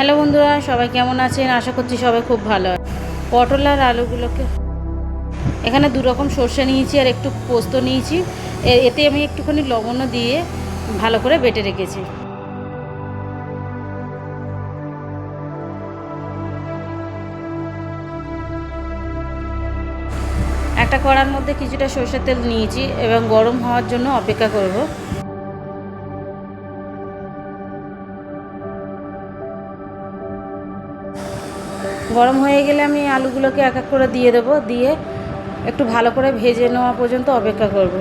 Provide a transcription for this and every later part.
Hello বন্ধুরা, সবাই কেমন আছেন? আশা করছি সবাই খুব ভালো পটল আর আলুগুলোকে এখানে দু রকম সর্ষে নিয়েছি আর একটু পোস্ত নিয়েছি। এতে আমি একটুখানি লবণও দিয়ে ভালো করে বেটে রেখেছি। একটা কড়ার মধ্যে কিছুটা সর্ষের তেল নিয়েছি এবং গরম হওয়ার জন্য অপেক্ষা করব। গরম হয়ে গেলে আমি আলুগুলোকে এক এক করে দিয়ে দেবো, দিয়ে একটু ভালো করে ভেজে নেওয়া পর্যন্ত অপেক্ষা করব।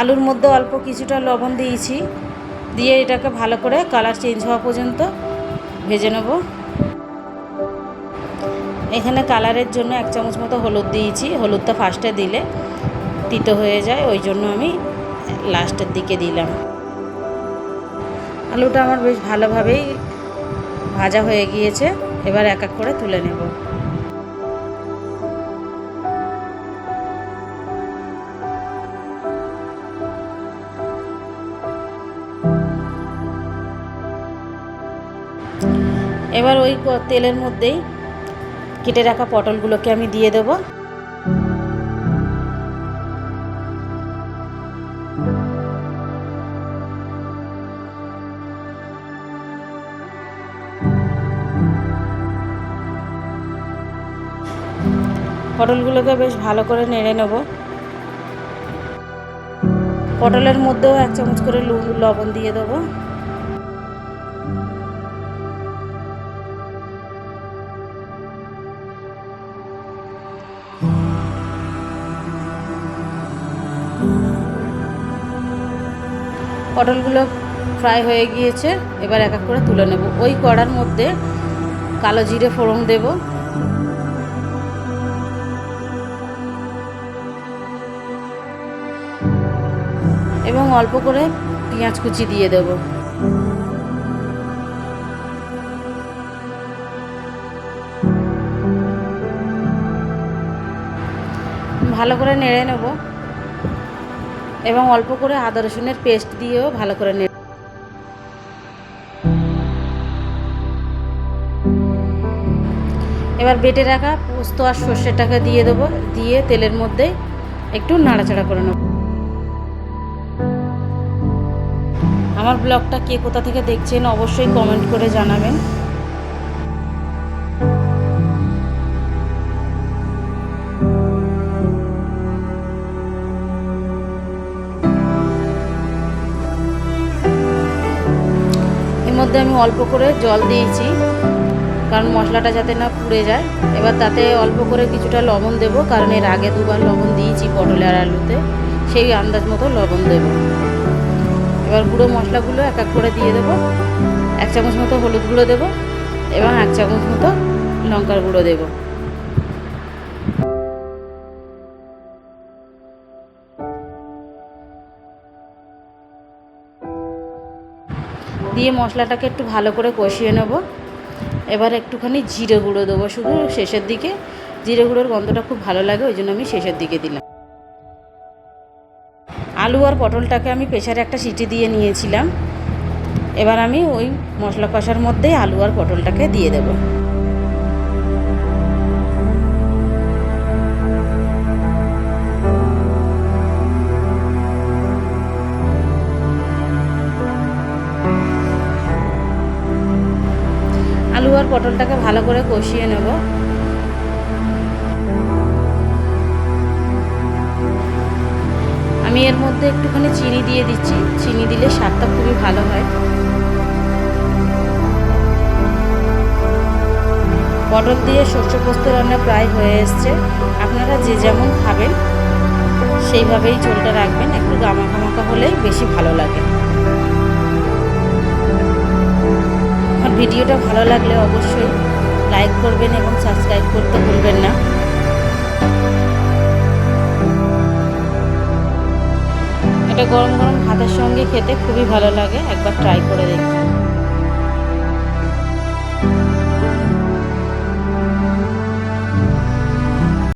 আলুর মধ্যে অল্প কিছুটা লবণ দিয়েছি, দিয়ে এটাকে ভালো করে কালার চেঞ্জ হওয়া পর্যন্ত ভেজে নেব। এখানে কালারের জন্য এক চামচ মতো হলুদ দিয়েছি। হলুদটা ফার্স্টে দিলে তিতো হয়ে যায়, ওই জন্য আমি লাস্টের দিকে দিলাম। আলুটা আমার বেশ ভালোভাবেই ভাজা হয়ে গিয়েছে, এবার এক এক করে তুলে নেব। এবার ওই তেলের মধ্যেই কেটে রাখা পটলগুলোকে আমি দিয়ে দেবো। পটলগুলোকে বেশ ভালো করে নেড়ে নেব। পটলের মধ্যেও এক চামচ করে লবণ দিয়ে দেবো। পটলগুলো ফ্রাই হয়ে গিয়েছে, এবার এক এক করে তুলে নেব। ওই কড়ার মধ্যে কালো জিরে ফোড়ন দেব। এবং অল্প করে পেঁয়াজ কুচি দিয়ে দেব। ভালো করে নেড়ে নেব। এবং অল্প করে আদা রসুনের পেস্ট দিয়েও ভালো করে নেড়ে এবার বেটে রাখা পোস্ত আর সর্ষেটাকে দিয়ে দেবো। দিয়ে তেলের মধ্যে একটু নাড়াচাড়া করে নেব। আমার ব্লগটা কে কোথা থেকে দেখছেন অবশ্যই কমেন্ট করে জানাবেন। মধ্যে আমি অল্প করে জল দিয়েছি, কারণ মশলাটা যাতে না পুড়ে যায়। এবার তাতে অল্প করে কিছুটা লবণ দেব, কারণ এর আগে দুবার লবণ দিয়েছি পটলে আর আলুতে, সেই আন্দাজ মতো লবণ দেব। এবার গুঁড়ো মশলাগুলো এক এক করে দিয়ে দেবো, এক চামচ মতো হলুদ গুঁড়ো দেবো, এবং এক চামচ মতো লঙ্কার গুঁড়ো দেবো। দিয়ে মশলাটাকে একটু ভালো করে কষিয়ে নেব। এবার একটুখানি জিরে গুঁড়ো দেবো শুধু শেষের দিকে। জিরে গুঁড়োর গন্ধটা খুব ভালো লাগে, ওই জন্য আমি শেষের দিকে দিলাম। আলু আর পটলটাকে আমি প্রেশারে একটা সিটি দিয়ে নিয়েছিলাম। এবার আমি ওই মশলা কষার মধ্যেই আলু আর পটলটাকে দিয়ে দেবো। পটলটাকে ভালো করে কষিয়ে নেব। আমি এর মধ্যে একটুখানি চিনি দিয়ে দিচ্ছি। চিনি দিলে স্বাদটা খুবই ভালো হয়। পটল দিয়ে শস্য পোস্ত রান্না প্রায় হয়ে এসছে। আপনারা যে যেমন খাবেন, সেইভাবেই ঝোলটা রাখবেন। একটু গামাখা মাখা হলেই বেশি ভালো লাগে। ভিডিওটা ভালো লাগলে অবশ্যই লাইক করবেন এবং সাবস্ক্রাইব করতে ভুলবেন না। এটা গরম গরম ভাতের সঙ্গে খেতে খুবই ভালো লাগে, একবার ট্রাই করে দেখবেন।